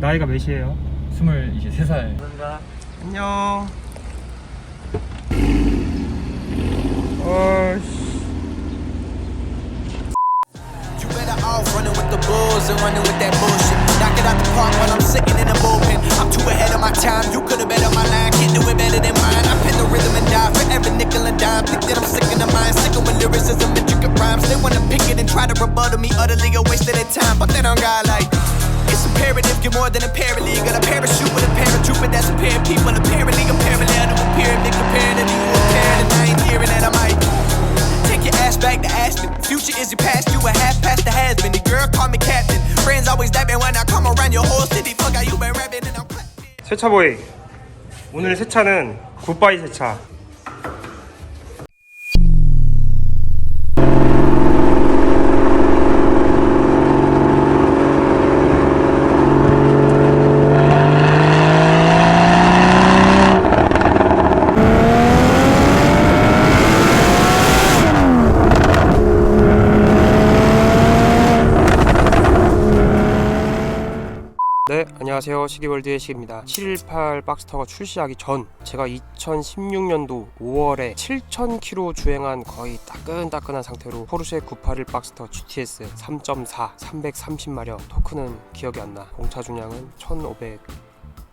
나이가 몇이에요? 23살 안녕. 어씨. You better off running with the bulls and running with that bullshit. Knock it out the park while I'm sitting in the bullpen. I'm too ahead of my time. You could have bet on my line. Can't do it better than mine. I pin the rhythm and die for every nickel and dime. Think that I'm sick in the mind. Sick of when lyricism and trick rhymes. They wanna pick it and try to rebuttal me. Utterly a waste of their time. But they don't got like. It's imperative, get more than a paralegal. Got a parachute with a paratrooper that's a pair of people. Apparently, I'm parallel to a pyramid compared to you. A parent, and I ain't hearing that I might. Take your ass back to Aspen. Future is your past, you a half past the has been. The girl call me captain. Friends always dapping when I come around your whole city. Fuck how you been rapping and I'm clapping. 세차보이. 오늘 세차는 굿바이 세차. 안녕하세요. 시기월드의 시기입니다. 718 박스터가 출시하기 전 제가 2016년도 5월에 7,000km 주행한 거의 따끈따끈한 상태로 포르쉐 981 박스터 GTS 3.4 330마력 토크는 기억이 안 나. 공차 중량은 1,500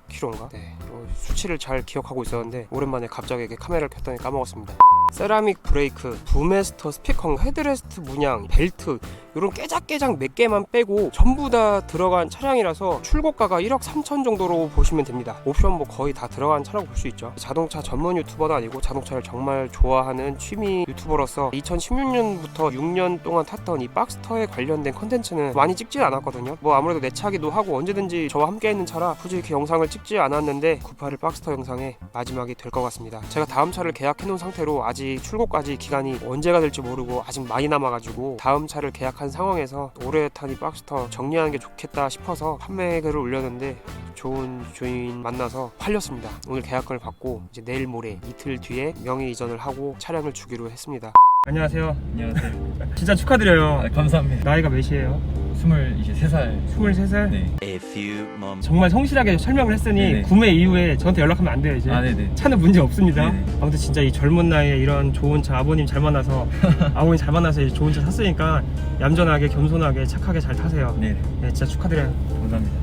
km인가? 네, 어, 수치를 잘 기억하고 있었는데 오랜만에 갑자기 이렇게 카메라를 켰더니 까먹었습니다. 세라믹 브레이크, 부메스터 스피커, 헤드레스트 문양, 벨트 이런 깨작깨작 몇 개만 빼고 전부 다 들어간 차량이라서 출고가가 1억 3천 정도로 보시면 됩니다. 옵션 뭐 거의 다 들어간 차라고 볼 수 있죠. 자동차 전문 유튜버도 아니고 자동차를 정말 좋아하는 취미 유튜버로서 2016년부터 6년 동안 탔던 이 박스터에 관련된 컨텐츠는 많이 찍지 않았거든요. 뭐 아무래도 내 차기도 하고 언제든지 저와 함께 있는 차라 굳이 이렇게 영상을 찍지 않았는데 981 박스터 영상의 마지막이 될 것 같습니다. 제가 다음 차를 계약해 놓은 상태로 아직 출고까지 기간이 언제가 될지 모르고 아직 많이 남아가지고 다음 차를 계약 한 상황에서 올해 탄 이 박스터 정리하는 게 좋겠다 싶어서 판매글을 올렸는데 좋은 주인 만나서 팔렸습니다. 오늘 계약금을 받고 이제 내일 모레 이틀 뒤에 명의 이전을 하고 차량을 주기로 했습니다. 안녕하세요. 안녕하세요 진짜 축하드려요. 아, 감사합니다 나이가 몇이에요? 23살 23살? 네. A few moments. 정말 성실하게 설명을 했으니 네네. 구매 이후에 저한테 연락하면 안 돼요 이제. 아 네네 차는 문제 없습니다. 네네. 아무튼 진짜 이 젊은 나이에 이런 좋은 차 아버님 잘 만나서 아버님 잘 만나서 이 좋은 차 샀으니까 얌전하게 겸손하게 착하게 잘 타세요. 네 네, 진짜 축하드려요. 감사합니다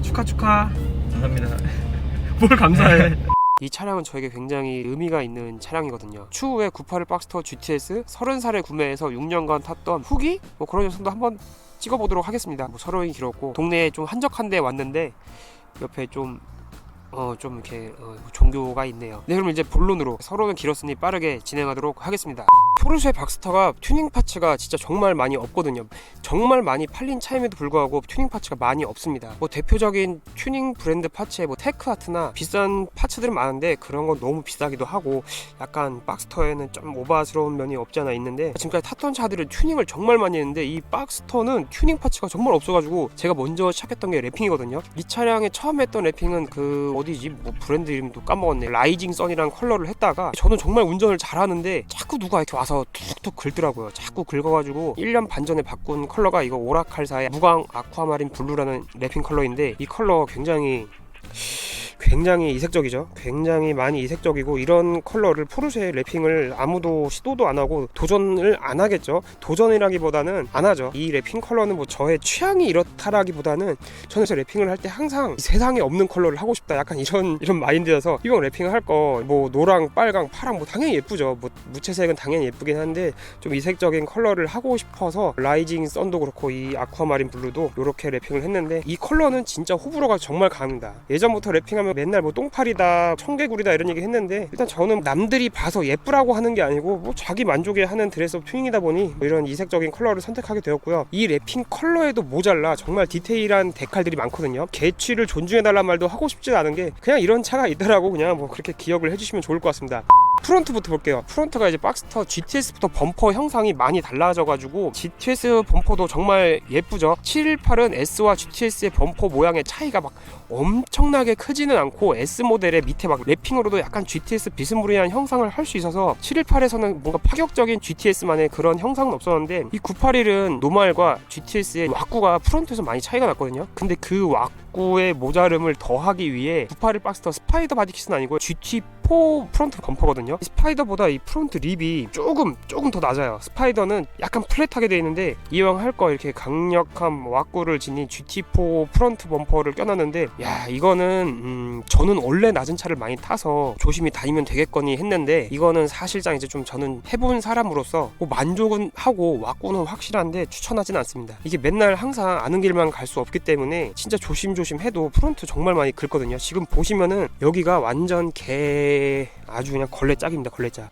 축하 축하. 감사합니다 뭘 감사해. 이 차량은 저에게 굉장히 의미가 있는 차량이거든요. 추후에 981 박스터 GTS 30살에 구매해서 6년간 탔던 후기 뭐 그런 영상도 한번 찍어보도록 하겠습니다. 뭐 서로이 길었고 동네에 좀 한적한 데 왔는데 옆에 좀 어, 좀 이렇게 어, 종교가 있네요. 네, 그럼 이제 본론으로 서로는 길었으니 빠르게 진행하도록 하겠습니다. 포르쉐 박스터가 튜닝 파츠가 진짜 정말 많이 없거든요. 정말 많이 팔린 차임에도 불구하고 튜닝 파츠가 많이 없습니다. 뭐 대표적인 튜닝 브랜드 파츠에 뭐 테크아트나 비싼 파츠들은 많은데 그런 건 너무 비싸기도 하고 약간 박스터에는 좀 오바스러운 면이 없지 않아 있는데 지금까지 탔던 차들은 튜닝을 정말 많이 했는데 이 박스터는 튜닝 파츠가 정말 없어가지고 제가 먼저 시작했던 게 랩핑이거든요. 이 차량에 처음 했던 랩핑은 그 어디지 뭐 브랜드 이름도 까먹었네. 라이징 선이라는 컬러를 했다가 저는 정말 운전을 잘하는데 자꾸 누가 이렇게 와서 툭툭 긁더라고요. 자꾸 긁어가지고 1년 반 전에 바꾼 컬러가 이거 오라칼사의 무광 아쿠아마린 블루라는 랩핑 컬러인데 이 컬러 굉장히 굉장히 이색적이죠. 굉장히 많이 이색적이고 이런 컬러를 포르쉐 랩핑을 아무도 시도도 안 하고 도전을 안 하겠죠. 도전이라기보다는 안 하죠. 이 랩핑 컬러는 뭐 저의 취향이 이렇다라기보다는 저는 저 랩핑을 할 때 항상 이 세상에 없는 컬러를 하고 싶다. 약간 이런 이런 마인드여서 이번 랩핑을 할 거 뭐 노랑, 빨강, 파랑 뭐 당연히 예쁘죠. 뭐 무채색은 당연히 예쁘긴 한데 좀 이색적인 컬러를 하고 싶어서 라이징 썬도 그렇고 이 아쿠아마린 블루도 이렇게 랩핑을 했는데 이 컬러는 진짜 호불호가 정말 강합니다. 예전 부터 랩핑하면 맨날 뭐 똥파리다, 청개구리다 이런 얘기 했는데 일단 저는 남들이 봐서 예쁘라고 하는 게 아니고 뭐 자기 만족에 하는 드레스업 튜닝이다 보니 뭐 이런 이색적인 컬러를 선택하게 되었고요. 이 랩핑 컬러에도 모자라 정말 디테일한 데칼들이 많거든요. 개취를 존중해달란 말도 하고 싶지 않은 게 그냥 이런 차가 있더라고 그냥 뭐 그렇게 기억을 해주시면 좋을 것 같습니다. 프론트부터 볼게요. 프론트가 이제 박스터 GTS부터 범퍼 형상이 많이 달라져가지고 GTS 범퍼도 정말 예쁘죠. 718은 S와 GTS의 범퍼 모양의 차이가 막 엄청나게 크지는 않고 S 모델의 밑에 막 랩핑으로도 약간 GTS 비스무리한 형상을 할 수 있어서 718에서는 뭔가 파격적인 GTS만의 그런 형상은 없었는데 이 981은 노말과 GTS의 왁구가 프론트에서 많이 차이가 났거든요. 근데 그 왁구 왁구의 모자름을 더하기 위해 98일 박스터 스파이더 바디킷은 아니고 GT4 프론트 범퍼거든요. 스파이더보다 이 프론트 립이 조금 조금 더 낮아요. 스파이더는 약간 플랫하게 되어 있는데 이왕 할 거 이렇게 강력한 왁구를 지닌 GT4 프론트 범퍼를 껴놨는데 야 이거는 음, 저는 원래 낮은 차를 많이 타서 조심히 다니면 되겠거니 했는데 이거는 사실상 이제 좀 저는 해본 사람으로서 뭐 만족은 하고 왁구는 확실한데 추천하진 않습니다. 이게 맨날 항상 아는 길만 갈 수 없기 때문에 진짜 조심조심 해도 프론트 정말 많이 긁거든요. 지금 보시면은 여기가 완전 개 아주 그냥 걸레 짝입니다 걸레 짝.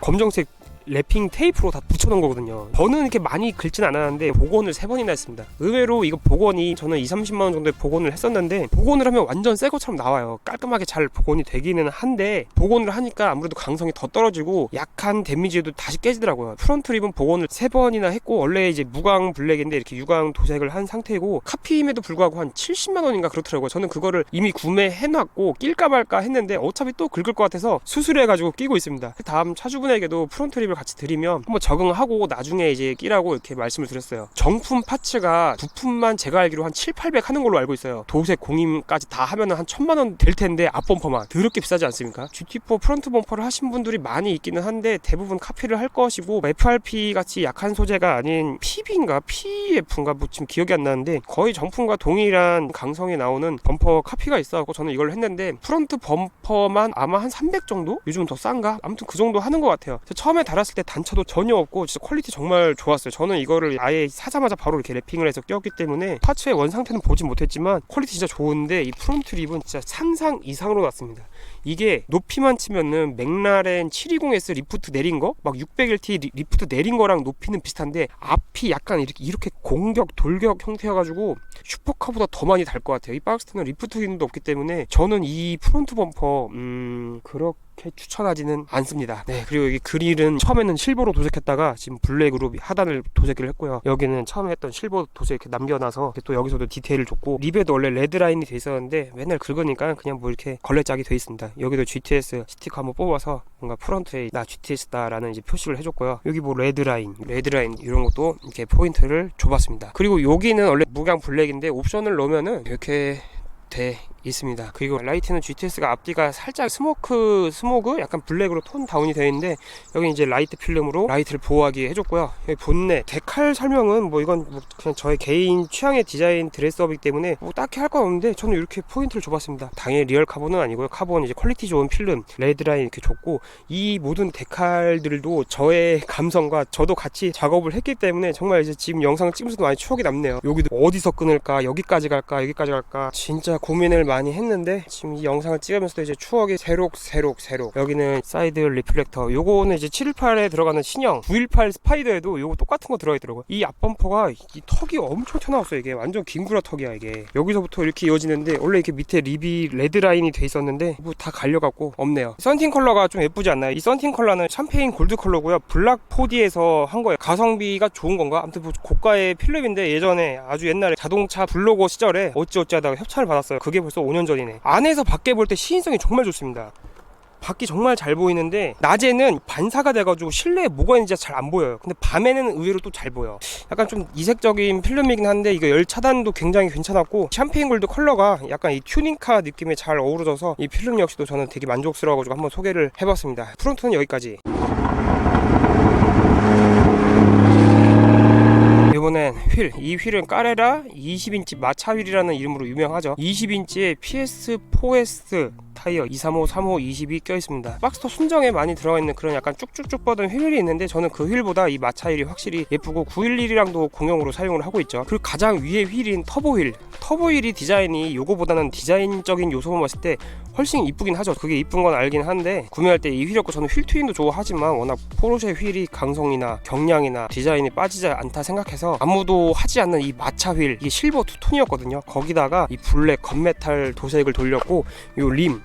검정색 랩핑 테이프로 다 붙여놓은 거거든요. 저는 이렇게 많이 긁진 않았는데 복원을 세 번이나 했습니다. 의외로 이거 복원이 저는 2, 30만 원 정도의 복원을 했었는데 복원을 하면 완전 새 것처럼 나와요. 깔끔하게 잘 복원이 되기는 한데 복원을 하니까 아무래도 강성이 더 떨어지고 약한 데미지도 다시 깨지더라고요. 프론트 립은 복원을 세 번이나 했고 원래 이제 무광 블랙인데 이렇게 유광 도색을 한 상태고 카피임에도 불구하고 한 70만 원인가 그렇더라고요. 저는 그거를 이미 구매해놨고 낄까 말까 했는데 어차피 또 긁을 것 같아서 수술해가지고 끼고 있습니다. 다음 차주분에게도 프론트 립을 같이 드리면 한번 적응하고 나중에 이제 끼라고 이렇게 말씀을 드렸어요. 정품 파츠가 부품만 제가 알기로 한 7, 800 하는 걸로 알고 있어요. 도색 공임까지 다 하면은 한 천만 원 될 텐데 앞범퍼만 더럽게 비싸지 않습니까? GT4 프론트 범퍼를 하신 분들이 많이 있기는 한데 대부분 카피를 할 것이고 FRP 같이 약한 소재가 아닌 PB인가 PF인가 뭐 지금 기억이 안 나는데 거의 정품과 동일한 강성이 나오는 범퍼 카피가 있어갖고 저는 이걸 했는데 프론트 범퍼만 아마 한 300 정도? 요즘은 더 싼가? 아무튼 그 정도 하는 것 같아요. 처음에 달았 을 때 단차도 전혀 없고 진짜 퀄리티 정말 좋았어요. 저는 이거를 아예 사자마자 바로 이렇게 랩핑을 해서 꼈기 때문에 파츠의 원 상태는 보진 못했지만 퀄리티 진짜 좋은데 이 프론트 립은 진짜 상상 이상으로 났습니다. 이게 높이만 치면은 맥라렌 720S 리프트 내린 거, 막 600LT 리- 리프트 내린 거랑 높이는 비슷한데 앞이 약간 이렇게 이렇게 공격 돌격 형태여가지고 슈퍼카보다 더 많이 달 것 같아요. 이 박스터는 리프트 기능도 없기 때문에 저는 이 프론트 범퍼 음 그렇게 추천하지는 않습니다. 네 그리고 여기 그릴은 처음에는 실버로 도색했다가 지금 블랙으로 하단을 도색을 했고요. 여기는 처음에 했던 실버 도색 이렇게 남겨놔서 또 여기서도 디테일을 줬고 립에도 원래 레드 라인이 돼 있었는데 맨날 긁으니까 그냥 뭐 이렇게 걸레짝이 돼 있습니다. 여기도 GTS 스티커 한번 뽑아서 뭔가 프런트에 나 GTS다라는 이제 표시를 해줬고요. 여기 뭐 레드 라인, 레드 라인 이런 것도 이렇게 포인트를 줘봤습니다. 그리고 여기는 원래 무광 블랙인데 옵션을 넣으면은 이렇게 돼 있습니다. 그리고 라이트는 GTS가 앞뒤가 살짝 스모크 스모그 약간 블랙으로 톤 다운이 되어 있는데 여기 이제 라이트 필름으로 라이트를 보호하게 해줬고요. 여기 본넷 데칼 설명은 뭐 이건 뭐 그냥 저의 개인 취향의 디자인 드레스업이기 때문에 뭐 딱히 할 건 없는데 저는 이렇게 포인트를 줘봤습니다. 당연히 리얼 카본은 아니고요. 카본 이제 퀄리티 좋은 필름 레드라인 이렇게 줬고 이 모든 데칼들도 저의 감성과 저도 같이 작업을 했기 때문에 정말 이제 지금 영상을 찍으면서도 많이 추억이 남네요. 여기도 어디서 끊을까 여기까지 갈까 여기까지 갈까 진짜 고민을 많이 했는데 지금 이 영상을 찍으면서도 이제 추억이 새록 새록 새록. 여기는 사이드 리플렉터. 요거는 이제 718에 들어가는 신형 918 스파이더에도 요거 똑같은 거 들어있더라고요. 이 앞범퍼가 이 턱이 엄청 튀어나왔어요 이게. 완전 긴구라 턱이야 이게. 여기서부터 이렇게 이어지는데 원래 이렇게 밑에 립이 레드 라인이 돼 있었는데 뭐 다 갈려갖고 없네요. 썬팅 컬러가 좀 예쁘지 않나요? 이 썬팅 컬러는 샴페인 골드 컬러고요. 블락 4D에서 한 거예요. 가성비가 좋은 건가? 아무튼 뭐 고가의 필름인데 예전에 아주 옛날에 자동차 블로거 시절에 어찌어찌 하다가 협찬을 받았어요. 그게 벌써 5년 전이네. 안에서 밖에 볼 때 시인성이 정말 좋습니다. 밖이 정말 잘 보이는데 낮에는 반사가 돼가지고 실내에 뭐가 있는지 잘 안 보여요. 근데 밤에는 의외로 또 잘 보여. 약간 좀 이색적인 필름이긴 한데 이거 열 차단도 굉장히 괜찮았고 샴페인 골드 컬러가 약간 이 튜닝카 느낌에 잘 어우러져서 이 필름 역시도 저는 되게 만족스러워가지고 한번 소개를 해봤습니다. 프론트는 여기까지 이번엔 휠, 이 휠은 까레라 20인치 마차 휠이라는 이름으로 유명하죠. 20인치의 PS4S 타이어 235, 35, 22 껴있습니다. 박스터 순정에 많이 들어가 있는 그런 약간 쭉쭉쭉 뻗은 휠이 있는데 저는 그 휠보다 이 마차 휠이 확실히 예쁘고 911이랑도 공용으로 사용을 하고 있죠. 그리고 가장 위에 휠인 터보 휠. 터보 휠이 디자인이 요거보다는 디자인적인 요소만 봤을 때 훨씬 이쁘긴 하죠. 그게 이쁜 건 알긴 한데 구매할 때 이 휠이었고 저는 휠 트윈도 좋아하지만 워낙 포르쉐 휠이 강성이나 경량이나 디자인이 빠지지 않다 생각해서 아무도 하지 않는 이 마차 휠 이게 실버 투톤이었거든요. 거기다가 이 블랙 건메탈 도색을 돌렸고 요 림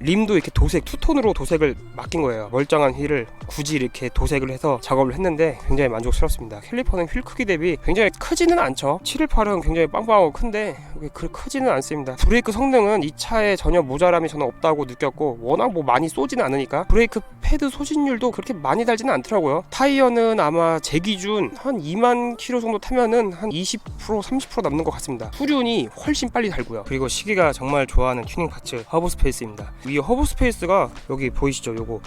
림도 이렇게 도색 투톤으로 도색을 맡긴 거예요. 멀쩡한 휠을 굳이 이렇게 도색을 해서 작업을 했는데 굉장히 만족스럽습니다. 캘리퍼는 휠 크기 대비 굉장히 크지는 않죠. 718은 굉장히 빵빵하고 큰데 그 크지는 않습니다. 브레이크 성능은 이 차에 전혀 모자람이 저는 없다고 느꼈고 워낙 뭐 많이 쏘지는 않으니까 브레이크 패드 소진율도 그렇게 많이 달지는 않더라고요. 타이어는 아마 제 기준 한 2만 킬로 정도 타면은 한 20% 30% 남는 것 같습니다. 후륜이 훨씬 빨리 달고요. 그리고 시기가 정말 좋아하는 튜닝 파츠 허브 스페이스입니다. 이 허브 스페이스가 여기 보이시죠? 요거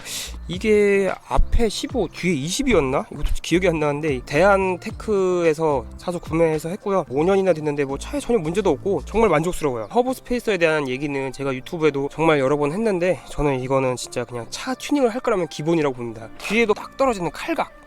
이게 앞에 15 뒤에 20이었나? 이것도 기억이 안 나는데 대한 테크에서 사서 구매해서 했고요. 5년이나 됐는데 뭐 차에 전혀 문제도 없고 정말 만족스러워요. 허브 스페이스에 대한 얘기는 제가 유튜브에도 정말 여러 번 했는데 저는 이거는 진짜 그냥 차 튜닝을 할 거라면 기본이라고 봅니다. 뒤에도 딱 떨어지는 칼각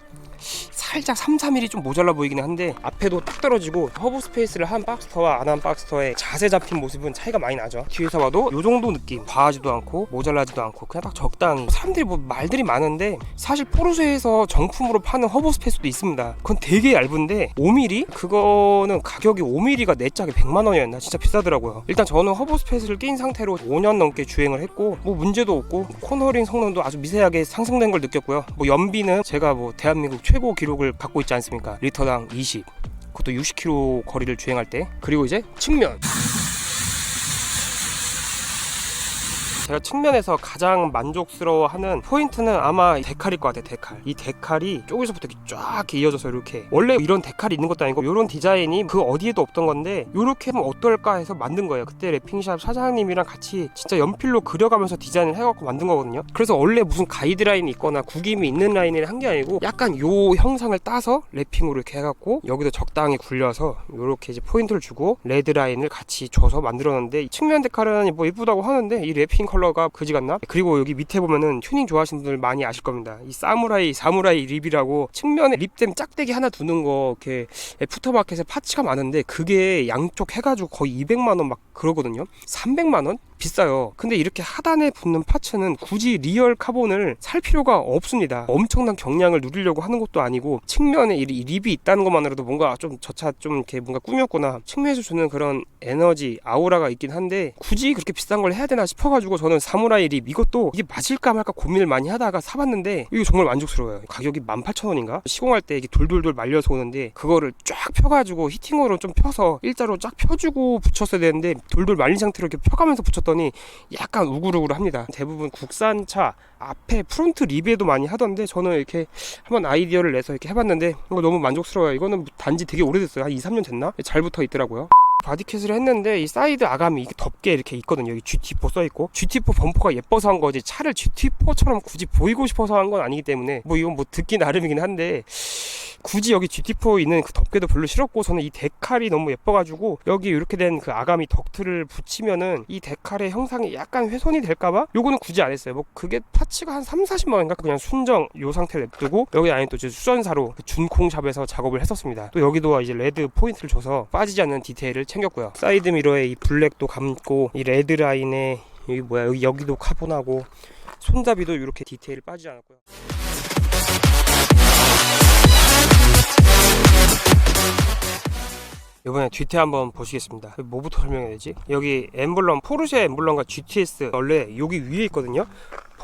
살짝 3, 4mm 좀 모자라 보이긴 한데 앞에도 딱 떨어지고 허브 스페이스를 한 박스터와 안 한 박스터의 자세 잡힌 모습은 차이가 많이 나죠. 뒤에서 봐도 이 정도 느낌 과하지도 않고 모자라지도 않고 그냥 딱 적당히. 사람들이 뭐 말들이 많은데 사실 포르쉐에서 정품으로 파는 허브 스페이스도 있습니다. 그건 되게 얇은데 5mm? 그거는 가격이 5mm가 내 짝에 100만 원이었나? 진짜 비싸더라고요. 일단 저는 허브 스페이스를 낀 상태로 5년 넘게 주행을 했고 뭐 문제도 없고 코너링 성능도 아주 미세하게 상승된 걸 느꼈고요. 뭐 연비는 제가 뭐 대한민국 최고 기록을 갖고 있지 않습니까? 리터당 20 그것도 60km 거리를 주행할 때 그리고 이제 측면 제가 측면에서 가장 만족스러워하는 포인트는 아마 이 데칼일 것 같아요 데칼. 이 데칼이 쪽에서부터 이렇게 쫙 이어져서 이렇게. 원래 이런 데칼이 있는 것도 아니고 이런 디자인이 그 어디에도 없던 건데 이렇게 하면 어떨까 해서 만든 거예요. 그때 래핑샵 사장님이랑 같이 진짜 연필로 그려가면서 디자인을 해갖고 만든 거거든요. 그래서 원래 무슨 가이드라인이 있거나 구김이 있는 라인을 한 게 아니고 약간 요 형상을 따서 래핑으로 이렇게 해갖고 여기도 적당히 굴려서 이렇게 이제 포인트를 주고 레드 라인을 같이 줘서 만들었는데 측면 데칼은 뭐 이쁘다고 하는데 이 래핑 컬러가 그지 같나? 그리고 여기 밑에 보면은 튜닝 좋아하시는 분들 많이 아실 겁니다. 이 사무라이 사무라이 립이라고 측면에 립댐 짝대기 하나 두는 거 이렇게 푸터마켓에 파츠가 많은데 그게 양쪽 해가지고 거의 200만 원 막 그러거든요. 300만 원? 비싸요. 근데 이렇게 하단에 붙는 파츠는 굳이 리얼 카본을 살 필요가 없습니다. 엄청난 경량을 누리려고 하는 것도 아니고 측면에 이 립이 있다는 것만으로도 뭔가 좀 저차 좀 이렇게 뭔가 꾸몄구나. 측면에서 주는 그런 에너지 아우라가 있긴 한데 굳이 그렇게 비싼 걸 해야 되나 싶어가지고 저는 사무라이 립 이것도 이게 맞을까 말까 고민을 많이 하다가 사봤는데 이게 정말 만족스러워요. 가격이 18,000원인가? 시공할 때 이게 돌돌돌 말려서 오는데 그거를 쫙 펴가지고 히팅으로 좀 펴서 일자로 쫙 펴주고 붙였어야 되는데 돌돌 말린 상태로 이렇게 펴가면서 붙였더니 약간 우글우글합니다. 대부분 국산차 앞에 프론트 리뷰에도 많이 하던데 저는 이렇게 한번 아이디어를 내서 이렇게 해봤는데 이거 너무 만족스러워요. 이거는 단지 되게 오래됐어요. 한 2, 3년 됐나? 잘 붙어 있더라고요. 바디캣을 했는데 이 사이드 아감이 이게 덥게 이렇게 있거든요. 여기 GT4 써 있고 GT4 범퍼가 예뻐서 한 거지 차를 GT4처럼 굳이 보이고 싶어서 한 건 아니기 때문에 뭐 이건 뭐 듣기 나름이긴 한데 굳이 여기 GT4 있는 그 덮개도 별로 싫었고 저는 이 데칼이 너무 예뻐가지고 여기 이렇게 된 그 아가미 덕트를 붙이면은 이 데칼의 형상이 약간 훼손이 될까봐 요거는 굳이 안 했어요. 뭐 그게 파츠가 한 3, 40만 원인가 그냥 순정 요 상태를 냅두고 여기 안에 또 이제 수전사로 그 준콩샵에서 작업을 했었습니다. 또 여기도 이제 레드 포인트를 줘서 빠지지 않는 디테일을 챙겼고요. 사이드 미러에 이 블랙도 감고 이 레드 라인에 여기 뭐야 여기 여기도 카본하고 손잡이도 이렇게 디테일 빠지지 않았고요. 이번에 뒤태 한번 보시겠습니다. 뭐부터 설명해야 되지? 여기 엠블럼 포르쉐 엠블럼과 GTS 원래 여기 위에 있거든요.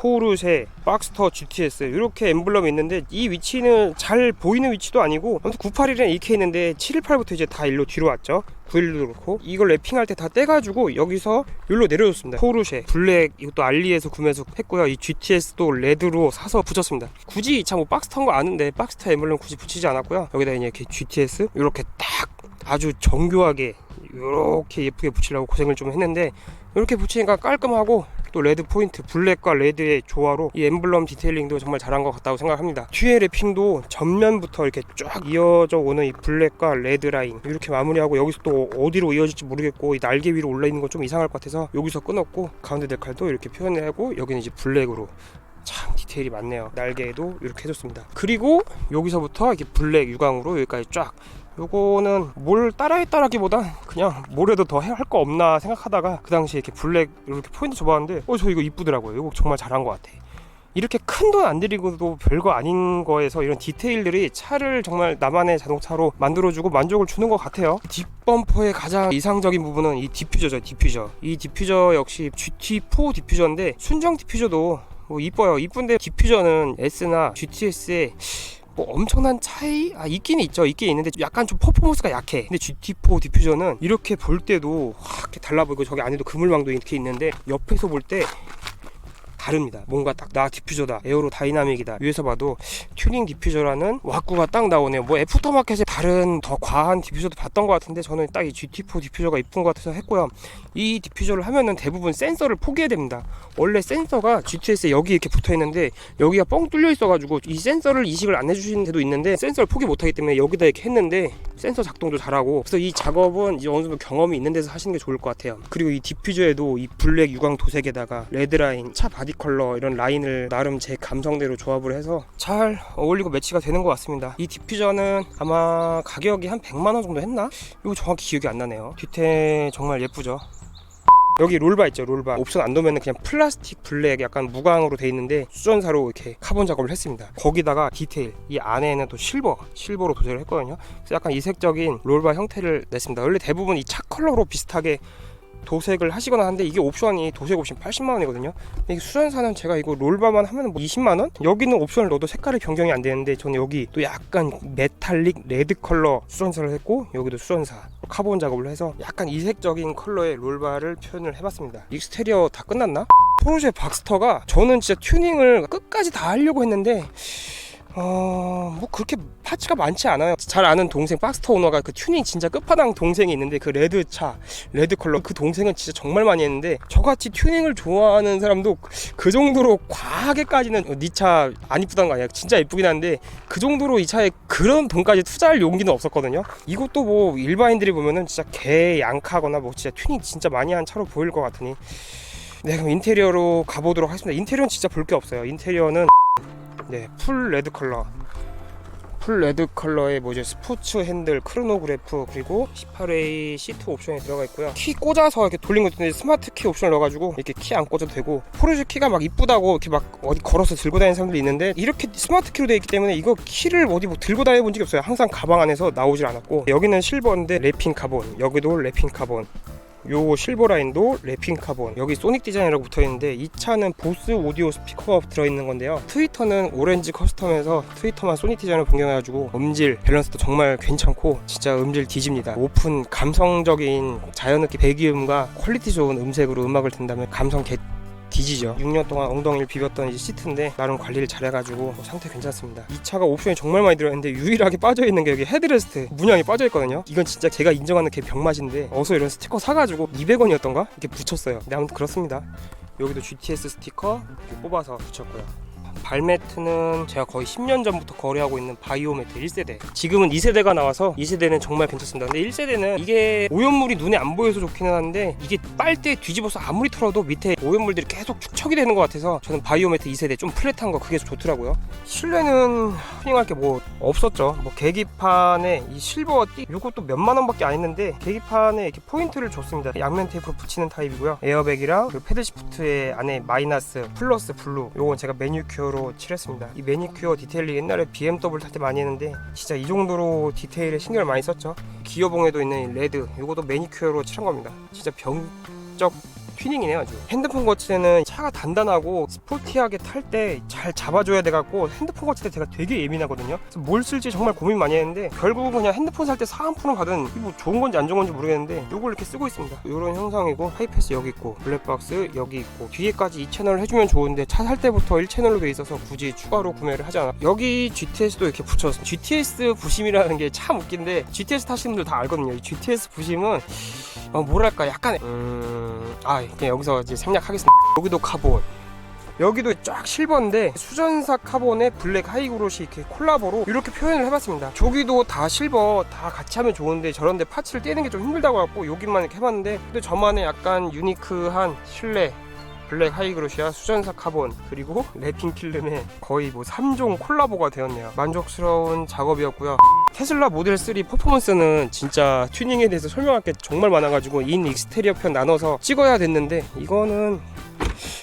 포르쉐, 박스터, GTS 이렇게 엠블럼이 있는데 이 위치는 잘 보이는 위치도 아니고 아무튼 981이랑 이렇게 있는데 718부터 이제 다 일로 뒤로 왔죠. 91도 그렇고 이걸 랩핑할 때 다 떼가지고 여기서 여기로 내려줬습니다. 포르쉐 블랙 이것도 알리에서 구매해서 했고요. 이 GTS도 레드로 사서 붙였습니다. 굳이 이차뭐 박스터인 거 아는데 박스터 엠블럼 굳이 붙이지 않았고요. 여기다 이렇게 GTS 이렇게 딱 아주 정교하게 이렇게 예쁘게 붙이려고 고생을 좀 했는데 이렇게 붙이니까 깔끔하고 또 레드 포인트 블랙과 레드의 조화로 이 엠블럼 디테일링도 정말 잘한 것 같다고 생각합니다. 뒤에 랩핑도 전면부터 이렇게 쫙 이어져 오는 이 블랙과 레드 라인 이렇게 마무리하고 여기서 또 어디로 이어질지 모르겠고 이 날개 위로 올라 있는 건 좀 이상할 것 같아서 여기서 끊었고 가운데 데칼도 이렇게 표현하고 여기는 이제 블랙으로 참 디테일이 많네요. 날개에도 이렇게 해줬습니다. 그리고 여기서부터 이렇게 블랙 유광으로 여기까지 쫙 요거는 뭘 따라했다라기보다 그냥 뭐래도 더 할 거 없나 생각하다가 그 당시에 이렇게 블랙 이렇게 포인트 줘봤는데 어 저 이거 이쁘더라고요 이거 정말 잘한 것 같아 이렇게 큰 돈 안 들이고도 별거 아닌 거에서 이런 디테일들이 차를 정말 나만의 자동차로 만들어주고 만족을 주는 것 같아요. 뒷범퍼의 가장 이상적인 부분은 이 디퓨저죠, 디퓨저. 이 디퓨저 역시 GT4 디퓨저인데 순정 디퓨저도 뭐 이뻐요. 이쁜데 디퓨저는 S나 GTS에 뭐 엄청난 차이? 아 있긴 있죠. 있긴 있는데 약간 좀 퍼포먼스가 약해. 근데 GT4 디퓨저는 이렇게 볼 때도 확 달라 보이고 저기 안에도 그물망도 이렇게 있는데 옆에서 볼 때 다릅니다. 뭔가 딱 나 디퓨저다. 에어로 다이나믹이다. 위에서 봐도 튜닝 디퓨저라는 와꾸가 딱 나오네요. 뭐 애프터마켓에 다른 더 과한 디퓨저도 봤던 것 같은데 저는 딱 이 GT4 디퓨저가 이쁜 것 같아서 했고요. 이 디퓨저를 하면은 대부분 센서를 포기해야 됩니다. 원래 센서가 GTS에 여기 이렇게 붙어 있는데 여기가 뻥 뚫려 있어가지고 이 센서를 이식을 안 해주시는 데도 있는데 센서를 포기 못하기 때문에 여기다 이렇게 했는데 센서 작동도 잘하고 그래서 이 작업은 이제 어느 정도 경험이 있는 데서 하시는 게 좋을 것 같아요. 그리고 이 디퓨저에도 이 블랙 유광 도색에다가 레드 라인, 차 바디 컬러 이런 라인을 나름 제 감성대로 조합을 해서 잘 어울리고 매치가 되는 것 같습니다. 이 디퓨저는 아마 가격이 한 100만 원 정도 했나? 이거 정확히 기억이 안 나네요. 뒤태 정말 예쁘죠. 여기 롤바 있죠 롤바 옵션 안 넣으면 그냥 플라스틱 블랙 약간 무광으로 돼 있는데 수전사로 이렇게 카본 작업을 했습니다 거기다가 디테일 이 안에는 또 실버 실버로 도색을 했거든요 그래서 약간 이색적인 롤바 형태를 냈습니다 원래 대부분 이 차 컬러로 비슷하게 도색을 하시거나 하는데 이게 옵션이 도색 옵션 80만 원이거든요. 근데 수전사는 제가 이거 롤바만 하면 뭐 20만 원? 여기는 옵션을 넣어도 색깔이 변경이 안 되는데 저는 여기 또 약간 메탈릭 레드 컬러 수전사를 했고 여기도 수전사 카본 작업을 해서 약간 이색적인 컬러의 롤바를 표현을 해봤습니다. 익스테리어 다 끝났나? 포르쉐 박스터가 저는 진짜 튜닝을 끝까지 다 하려고 했는데 어, 뭐 그렇게 파츠가 많지 않아요. 잘 아는 동생 박스터 오너가 그 튜닝 진짜 끝판왕 동생이 있는데 그 레드 차, 레드 컬러 그 동생은 진짜 정말 많이 했는데 저같이 튜닝을 좋아하는 사람도 그 정도로 과하게까지는 네 차 안 이쁘다는 거 아니야. 진짜 이쁘긴 한데 그 정도로 이 차에 그런 돈까지 투자할 용기는 없었거든요. 이것도 뭐 일반인들이 보면은 진짜 개 양카거나 뭐 진짜 튜닝 진짜 많이 한 차로 보일 것 같으니 네 그럼 인테리어로 가보도록 하겠습니다. 인테리어는 진짜 볼 게 없어요. 인테리어는 네, 풀 레드 컬러. 풀 레드 컬러의 뭐죠 스포츠 핸들 크로노그래프 그리고 18A 시트 옵션이 들어가 있고요. 키 꽂아서 이렇게 돌린 거 있는데 스마트 키 옵션을 넣어가지고 이렇게 키 안 꽂아도 되고 포르쉐 키가 막 이쁘다고 이렇게 막 어디 걸어서 들고 다니는 사람들이 있는데 이렇게 스마트 키로 되어 있기 때문에 이거 키를 어디 뭐 들고 다녀 본 적이 없어요. 항상 가방 안에서 나오질 않았고 여기는 실버인데 래핑 카본 여기도 래핑 카본 요 실버 라인도 래핑 카본. 여기 소닉 디자인이라고 붙어 있는데 이 차는 보스 오디오 스피커가 들어 있는 건데요. 트위터는 오렌지 커스텀에서 트위터만 소닉 디자인을 변경해가지고 음질 밸런스도 정말 괜찮고 진짜 음질 뒤집니다. 오픈 감성적인 자연 느낌 배기음과 퀄리티 좋은 음색으로 음악을 듣는다면 감성 개 뒤지죠. 6년 동안 엉덩이를 비볐던 이 시트인데 나름 관리를 잘해가지고 뭐 상태 괜찮습니다. 이 차가 옵션이 정말 많이 들어있는데 유일하게 빠져 있는 게 여기 헤드레스트 문양이 빠져 있거든요. 이건 진짜 제가 인정하는 개 병맛인데 어서 이런 스티커 사가지고 200원이었던가 이렇게 붙였어요. 근데 아무튼 그렇습니다. 여기도 GTS 스티커 뽑아서 붙였고요. 발매트는 제가 거의 10년 전부터 거래하고 있는 바이오매트 1세대. 지금은 2세대가 나와서 2세대는 정말 괜찮습니다. 근데 1세대는 이게 오염물이 눈에 안 보여서 좋기는 한데 이게 빨대 뒤집어서 아무리 털어도 밑에 오염물들이 계속 축척이 되는 것 같아서 저는 바이오매트 2세대 좀 플랫한 거 그게 좋더라고요. 실내는 튜닝할 게 뭐 없었죠. 뭐 계기판에 이 실버 띠 이것도 몇만 원밖에 안 했는데 계기판에 이렇게 포인트를 줬습니다. 양면 테이프로 붙이는 타입이고요. 에어백이랑 그 패드 시프트의 안에 마이너스 플러스 블루 요건 제가 매니큐어로 칠했습니다. 이 매니큐어 디테일이 옛날에 BMW 탈 때 많이 했는데 진짜 이 정도로 디테일에 신경을 많이 썼죠. 기어봉에도 있는 이 레드 요것도 매니큐어로 칠한 겁니다. 진짜 병적 튜닝이네요 아주. 핸드폰 거치대는 차가 단단하고 스포티하게 탈 때 잘 잡아줘야 돼갖고 핸드폰 거치대 제가 되게 예민하거든요. 그래서 뭘 쓸지 정말 고민 많이 했는데 결국은 그냥 핸드폰 살 때 사은품을 받은 이뭐 좋은 건지 안 좋은 건지 모르겠는데 요걸 이렇게 쓰고 있습니다. 이런 형상이고 하이패스 여기 있고 블랙박스 여기 있고 뒤에까지 2채널 해주면 좋은데 차 살 때부터 1채널로 돼 있어서 굳이 추가로 구매를 하지 않아. 여기 GTS도 이렇게 붙였어 GTS 부심이라는 게 참 웃긴데 GTS 타시는 분들 다 알거든요. 이 GTS 부심은 어, 뭐랄까 약간 음... 아 그냥 여기서 이제 생략하겠습니다. 여기도 카본. 여기도 쫙 실버인데 수전사 카본에 블랙 하이그로시 이렇게 콜라보로 이렇게 표현을 해봤습니다. 저기도 다 실버 다 같이 하면 좋은데 저런데 파츠를 떼는 게 좀 힘들다고 갖고 여기만 이렇게 해봤는데 근데 저만의 약간 유니크한 실내 블랙 하이그로시아 수전사 카본 그리고 래핑 필름의 거의 뭐 3종 콜라보가 되었네요. 만족스러운 작업이었고요 테슬라 모델 3 퍼포먼스는 진짜 튜닝에 대해서 설명할 게 정말 많아가지고 인 익스테리어 편 나눠서 찍어야 됐는데 이거는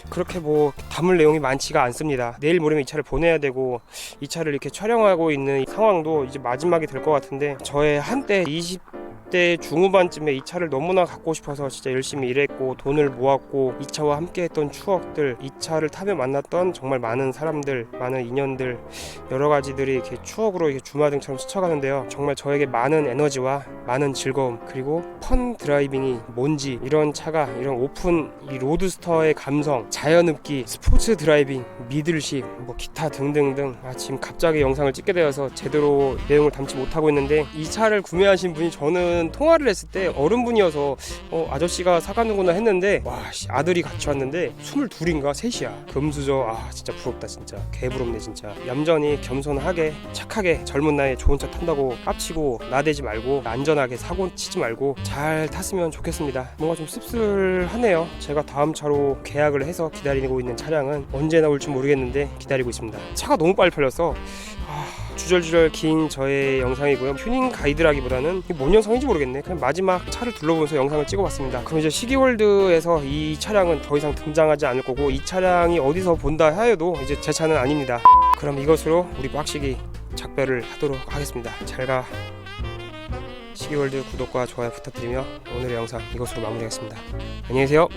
그렇게 뭐 담을 내용이 많지가 않습니다. 내일 모레면 이 차를 보내야 되고 이 차를 이렇게 촬영하고 있는 상황도 이제 마지막이 될 것 같은데 저의 한때 20 대 중후반쯤에 이 차를 너무나 갖고 싶어서 진짜 열심히 일했고 돈을 모았고 이 차와 함께 했던 추억들 이 차를 타며 만났던 정말 많은 사람들 많은 인연들 여러 가지들이 이렇게 추억으로 이렇게 주마등처럼 스쳐가는데요. 정말 저에게 많은 에너지와 많은 즐거움 그리고 펀 드라이빙이 뭔지 이런 차가 이런 오픈 이 로드스터의 감성 자연흡기 스포츠 드라이빙 미들십 뭐 기타 등등등 아 지금 갑자기 영상을 찍게 되어서 제대로 내용을 담지 못하고 있는데 이 차를 구매하신 분이 저는 통화를 했을 때 어른분이어서 어 아저씨가 사가는구나 했는데 와 씨, 아들이 같이 왔는데 22인가? 셋이야. 금수저 아 진짜 부럽다 진짜. 개부럽네 진짜. 얌전히 겸손하게 착하게 젊은 나이에 좋은 차 탄다고 깝치고 나대지 말고 안전하게 사고 치지 말고 잘 탔으면 좋겠습니다. 뭔가 좀 씁쓸하네요. 제가 다음 차로 계약을 해서 기다리고 있는 차량은 언제 나 올지 모르겠는데 기다리고 있습니다. 차가 너무 빨리 팔려서 아, 주절주절 긴 저의 영상이고요. 튜닝 가이드라기보다는 뭔 영상인지 모르겠네. 그냥 마지막 차를 둘러보면서 영상을 찍어봤습니다. 그럼 이제 시기월드에서 이 차량은 더 이상 등장하지 않을 거고 이 차량이 어디서 본다 하여도 이제 제 차는 아닙니다. 그럼 이것으로 우리 빡시기 작별을 하도록 하겠습니다. 잘 가. 시기월드 구독과 좋아요 부탁드리며 오늘의 영상 이것으로 마무리하겠습니다. 안녕히 계세요.